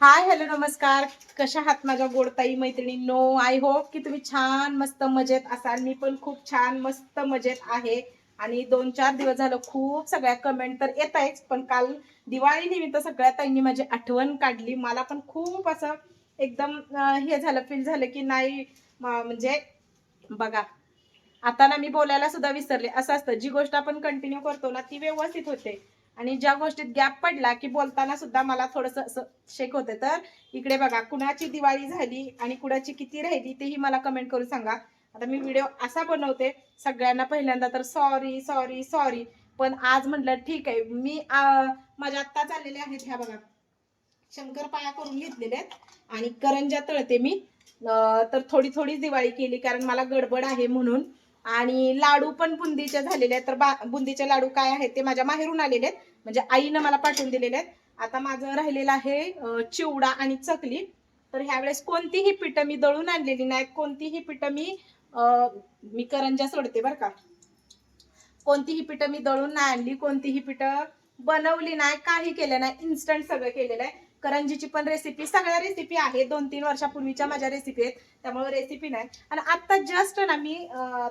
Hi hello नमस्कार. कशा आहात माझ्या गोडताई मैत्रिणी नो आय होप की तुम्ही छान मस्त मजेत असाल. मी पण खूप छान मस्त मजेत आहे. आणि दोन चार दिवस झालं खूप सगळ्या कमेंट तर येत आहेच पण काल दिवाळी निमित्त सगळ्या ताईंनी माझी आठवण काढली. मला पण खूप असं एकदम हे झालं फील झालं की नाही म्हणजे बघा आता ना मी बोलायला सुद्धा विसरले. असं असतं जी गोष्ट आपण कंटिन्यू करतो ना ती व्यवस्थित होते. आणि ज्या गोष्टीत गॅप पडला की बोलताना सुद्धा मला थोडस असं शेक होते. तर इकडे बघा कुणाची दिवाळी झाली आणि कुणाची किती राहिली तेही मला कमेंट करून सांगा. आता मी व्हिडिओ असा बनवते सगळ्यांना पहिल्यांदा तर सॉरी सॉरी सॉरी पण आज म्हटलं ठीक आहे मी माझ्या आत्ता चाललेले आहेत ह्या बघा. शंकरपाळ्या करून घेतलेल्या आहेत आणि करंजा तळते मी. तर थोडी थोडीच दिवाळी केली कारण मला गडबड आहे म्हणून. आणि लाडू पण बुंदीचे झालेले आहेत. तर बा बुंदीचे लाडू काय आहेत ते माझ्या माहेरून आलेले आहेत. म्हणजे आईनं मला पाठवून दिलेले आहेत. आता माझं राहिलेलं आहे चिवडा आणि चकली. तर ह्यावेळेस कोणतीही पिठं मी दळून आणलेली नाही. कोणतीही पिठं मी मी करंजा सोडते बरं का. कोणतीही पिठं मी दळून नाही आणली कोणतीही पिठं बनवली नाही काही केलं नाही. इन्स्टंट सगळं केलेलं आहे. करंजीची पण रेसिपी सगळ्या रेसिपी आहे दोन तीन वर्षापूर्वीच्या माझ्या रेसिपी आहेत. त्यामुळे रेसिपी नाही. आणि आता जस्ट ना मी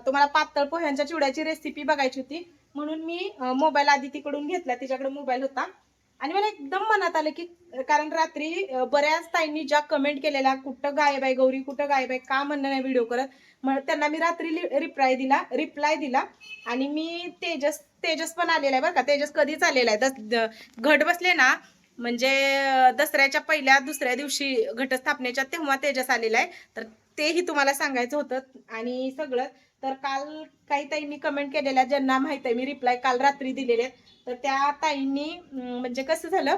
तुम्हाला पातळ पोह्यांच्या चिवड्याची रेसिपी बघायची होती. म्हणून मी मोबाईल आधी तिकडून घेतला. तिच्याकडे मोबाईल होता. आणि मला एकदम मनात आलं की कारण रात्री बऱ्याच ताईंनी ज्या कमेंट केलेल्या कुठं गायब आहे गौरी कुठं गायब आहे का म्हणणं नाही व्हिडिओ करत. मग त्यांना मी रात्री रिप्लाय दिला रिप्लाय दिला. आणि मी तेजस तेजस पण आलेला आहे बरं का. तेजस कधीच आलेला आहे. घट बसले ना म्हणजे दसऱ्याच्या पहिल्या दुसऱ्या दिवशी घटस्थापनेच्या तेव्हा तेजस आलेला आहे. तर तेही तुम्हाला सांगायचं होतं. आणि सगळं तर काल काही ताईंनी कमेंट केलेल्या ज्यांना माहीत आहे मी रिप्लाय काल रात्री दिलेले आहेत. तर त्या ताईंनी म्हणजे कसं झालं?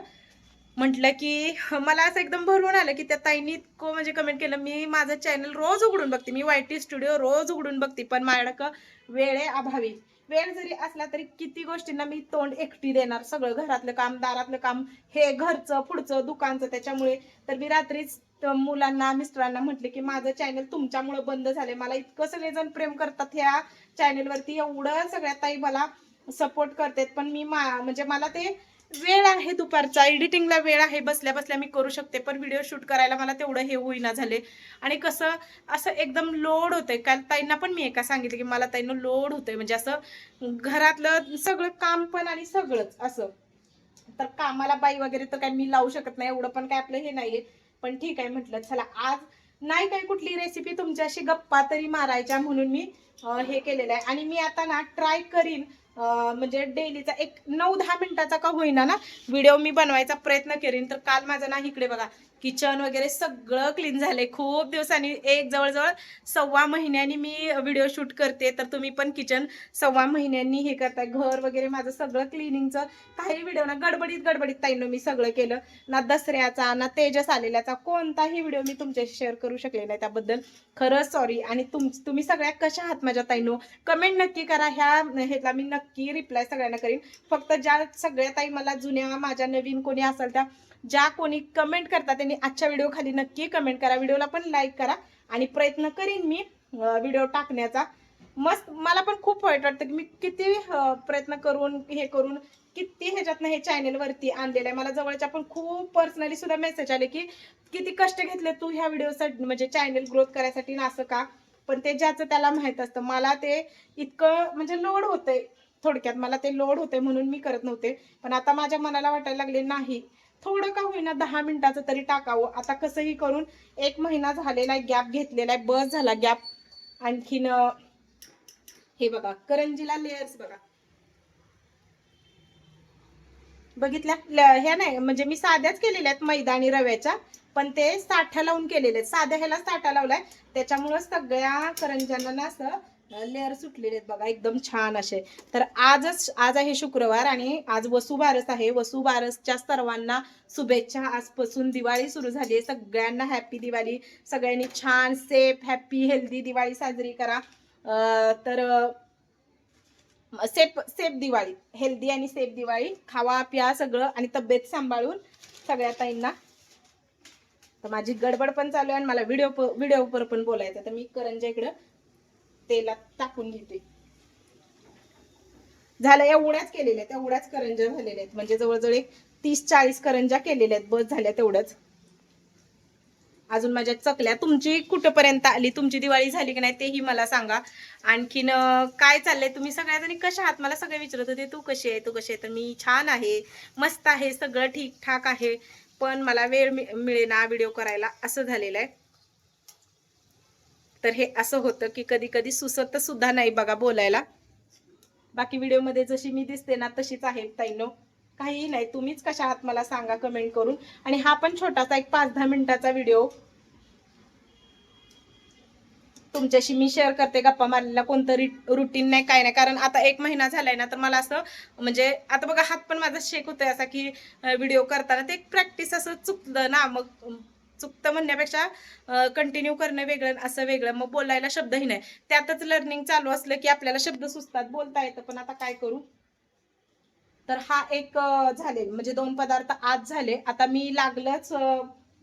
म्हटलं की मला असं एकदम भरवून आलं की त्या ताईंनी इतकं म्हणजे कमेंट केलं. मी माझं चॅनल रोज उघडून बघते. मी वाय टी स्टुडिओ रोज उघडून बघते. पण माझ्याकडं वेळे अभावी. वेळ जरी असला तरी किती गोष्टींना मी तोंड एकटी देणार? सगळं घरातलं काम दारातलं काम हे घरचं पुढचं दुकानचं त्याच्यामुळे. तर मी रात्रीच मुलांना मिस्टरांना म्हटले की माझं चॅनल तुमच्यामुळे बंद झाले मला इतकं सगळेजण प्रेम करतात ह्या चॅनेलवरती एवढं सगळ्या ताई मला सपोर्ट करतात. पण मी मा म्हणजे मला ते वेळ आहे दुपारचा. एडिटिंगला वेळ आहे बसल्या बसल्या मी करू शकते पण व्हिडिओ शूट करायला मला तेवढं हे होईना झाले. आणि कसं असं एकदम लोड होतंय. काल ताईंना पण मी एका सांगितलं की मला ताईनं लोड होतंय. म्हणजे असं घरातलं सगळं काम पण आणि सगळंच असं. तर कामाला बाई वगैरे तर काय मी लावू शकत नाही एवढं पण काय आपलं हे नाहीये. पण ठीक आहे म्हटलं चला आज नाही काय कुठली रेसिपी तुमच्याशी गप्पा तरी मारायच्या म्हणून मी हे केलेलं आहे. आणि मी आता ना ट्राय करीन म्हणजे डेलीचा एक नऊ दहा मिनिटाचा का होईना ना व्हिडिओ मी बनवायचा प्रयत्न करीन. तर काल माझं ना इकडे बघा किचन वगैरे सगळं क्लीन झालंय. खूप दिवसांनी एक जवळजवळ सव्वा महिन्यांनी मी व्हिडिओ शूट करते. तर तुम्ही पण किचन सव्वा महिन्यांनी हे करताय. घर वगैरे माझं सगळं क्लिनिंगचं काही व्हिडिओ ना गडबडीत गडबडीत ताईनं मी सगळं केलं. ना दसऱ्याचा ना तेजस आलेल्याचा कोणताही व्हिडिओ मी तुमच्याशी शेअर करू शकले नाही त्याबद्दल. खरंच सॉरी आणि तुम तुम्ही सगळ्या कशा आहात माझ्या ताईनो कमेंट नक्की करा. ह्या ह्याला मी नक्की रिप्लाय सगळ्यांना करीन. फक्त ज्या सगळ्या ताई मला जुन्या माझ्या नवीन कोणी असेल त्या ज्या कोणी कमेंट करतात त्यांनी आजच्या व्हिडिओ खाली नक्की कमेंट करा. व्हिडिओला पण लाईक करा आणि प्रयत्न करीन मी व्हिडिओ टाकण्याचा. मस्त मला पण खूप वाईट वाटतं की मी किती प्रयत्न करून हे करून किती ह्याच्यातनं हे चॅनेलवरती आणलेलं आहे. मला जवळच्या पण खूप पर्सनली सुद्धा मेसेज आले की किती कष्ट घेतले तू ह्या व्हिडिओसाठी म्हणजे चॅनेल ग्रोथ करायसाठी ना असं का? पण ते ज्याचं त्याला माहीत असतं. मला ते इतकं म्हणजे लोड होतंय थोडक्यात. मला ते लोड होते म्हणून मी करत नव्हते. पण आता माझ्या मनाला वाटायला लागले नाही थोडं का होईना दहा मिनिटाचं तरी टाकावं. आता कसंही करून एक महिना झालेला आहे गॅप घेतलेला आहे बस झाला गॅप. आणखीन हे बघा करंजीला लेयर्स बघा. बघितल्या? ह्या नाही म्हणजे मी साध्याच केलेल्या आहेत मैदा आणि रव्याच्या पण ते साठा लावून केलेले आहेत. साध्या ह्याला साठा लावलाय. त्याच्यामुळं सगळ्या करंज्यांना ना असं लेअर सुटलेले आहेत बघा एकदम छान असे. तर आजच आज आहे शुक्रवार आणि आज वसुबारस आहे. वसुबारसच्या सर्वांना शुभेच्छा. आजपासून दिवाळी सुरू झाली आहे. सगळ्यांना हॅपी दिवाळी. सगळ्यांनी छान सेफ हॅपी हेल्दी दिवाळी साजरी करा. तर सेफ सेफ दिवाळी. हेल्दी आणि सेफ दिवाळी. खावा प्या सगळं आणि तब्येत सांभाळून सगळ्या ताईंना. तर माझी गडबड पण चालू आहे आणि मला व्हिडिओ व्हिडिओवर पण बोलायचं तर मी करंजा इकडं तेलात टाकून घेते. झालं एवढ्याच केलेल्या आहेत. एवढ्याच करंजा झालेल्या आहेत. म्हणजे जवळजवळ एक तीस चाळीस करंजा केलेल्या आहेत. बस झाल्या तेवढंच. अजून माझ्या चकल्या तुमची कुठंपर्यंत आली? तुमची दिवाळी झाली की नाही तेही मला सांगा. आणखीन काय चाललंय? तुम्ही सगळ्याजणी कशा आहात? मला सगळे विचारत होते तू कशी आहे? तू कशी आहे? तर मी छान आहे मस्त आहे सगळं ठीकठाक आहे. पण मला वेळ मि- मिळेना व्हिडिओ करायला असं झालेलं आहे. तर हे असं होतं की कधी कधी सुसत सुद्धा नाही बघा बोलायला. बाकी व्हिडिओमध्ये जशी मी दिसते ना तशीच आहे ताईनो. काहीही नाही. तुम्हीच कशा आहात मला सांगा कमेंट करून. आणि हा पण छोटासा एक पाच दहा मिनिटाचा व्हिडिओ तुमच्याशी मी शेअर करते गप्पा मारलेला कोणतं रुटीन नाही काय नाही. कारण आता एक महिना झालाय ना तर मला असं म्हणजे आता बघा हात पण माझा शेक होतोय असा की व्हिडिओ करताना ते एक प्रॅक्टिस असं चुकलं ना मग चुकतं म्हणण्यापेक्षा कंटिन्यू करणं वेगळं असं वेगळं. मग बोलायला शब्दही नाही. त्यातच लर्निंग चालू असलं की आपल्याला शब्द सुचतात बोलता येतं. पण आता काय करू? तर हा एक झाले. म्हणजे दोन पदार्थ आज झाले. आता मी लागलंच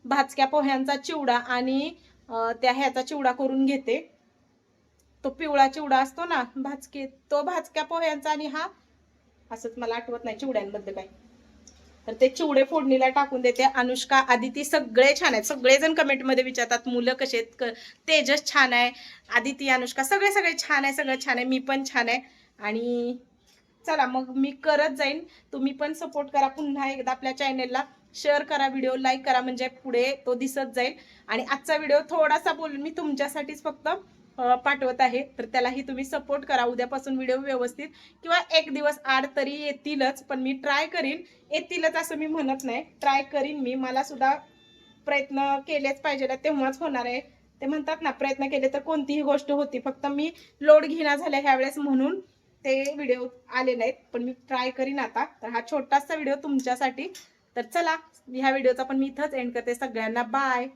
भाजक्या पोह्यांचा चिवडा आणि त्या ह्याचा चिवडा करून घेते. तो पिवळा चिवडा असतो ना भाजके तो भाजक्या पोह्यांचा आणि हा असंच मला आठवत नाही चिवड्यांबद्दल काय तर ते चिवडे फोडणीला टाकून देते. अनुष्का आदिती सगळे छान आहेत. सगळेजण कमेंटमध्ये विचारतात मुलं कसे आहेत? क- तेजस छान आहे. आदिती अनुष्का सगळे सगळे छान आहे सगळं छान आहे. मी पण छान आहे. आणि चला मग मी करत जाईन. तुम्ही पण सपोर्ट करा. पुन्हा एकदा आपल्या चॅनेलला शेअर करा व्हिडिओ लाईक करा. म्हणजे पुढे तो दिसत जाईल. आणि आजचा व्हिडिओ थोडासा बोलून मी तुमच्यासाठीच फक्त पाठवत आहे. तर त्यालाही तुम्ही सपोर्ट करा. उद्यापासून व्हिडिओ व्यवस्थित किंवा एक दिवस आड तरी येतीलच पण मी ट्राय करीन. येतीलच असं मी म्हणत नाही. ट्राय करीन मी. मला सुद्धा प्रयत्न केलेच पाहिजे. तेव्हाच होणार आहे. ते म्हणतात ना प्रयत्न केले तर कोणतीही गोष्ट होती. फक्त मी लोड घेणा झाल्या ह्यावेळेस म्हणून. ते व्हिडिओ आले नाहीत पण मी ट्राय करीन आता. तर हा छोटासा व्हिडिओ तुमच्यासाठी. तर चला ह्या व्हिडिओचा पण मी इथंच एंड करते. सगळ्यांना बाय